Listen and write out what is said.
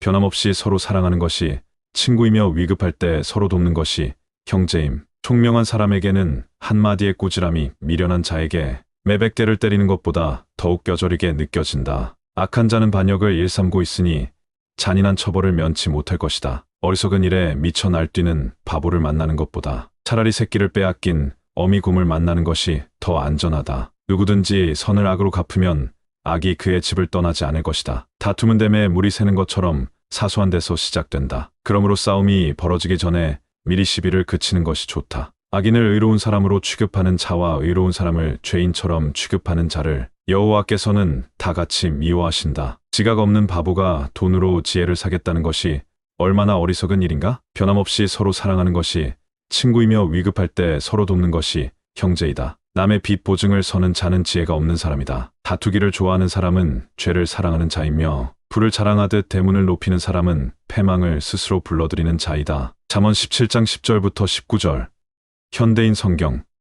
변함없이 서로 사랑하는 것이 친구이며 위급할 때 서로 돕는 것이 형제임. 총명한 사람에게는 한마디의 꾸지람이 미련한 자에게 매백 대를 때리는 것보다 더욱 뼈저리게 느껴진다. 악한 자는 반역을 일삼고 있으니 잔인한 처벌을 면치 못할 것이다. 어리석은 일에 미쳐 날뛰는 바보를 만나는 것보다 차라리 새끼를 빼앗긴 어미곰을 만나는 것이 더 안전하다. 누구든지 선을 악으로 갚으면 악이 그의 집을 떠나지 않을 것이다. 다툼은 댐에 물이 새는 것처럼 사소한 데서 시작된다. 그러므로 싸움이 벌어지기 전에 미리 시비를 그치는 것이 좋다. 악인을 의로운 사람으로 취급하는 자와 의로운 사람을 죄인처럼 취급하는 자를 여호와께서는 다 같이 미워하신다. 지각 없는 바보가 돈으로 지혜를 사겠다는 것이 얼마나 어리석은 일인가? 변함없이 서로 사랑하는 것이 친구이며 위급할 때 서로 돕는 것이 형제이다. 남의 빚 보증을 서는 자는 지혜가 없는 사람이다. 다투기를 좋아하는 사람은 죄를 사랑하는 자이며 불을 자랑하듯 대문을 높이는 사람은 패망을 스스로 불러들이는 자이다. 잠언 17장 10절부터 19절 현대인 성경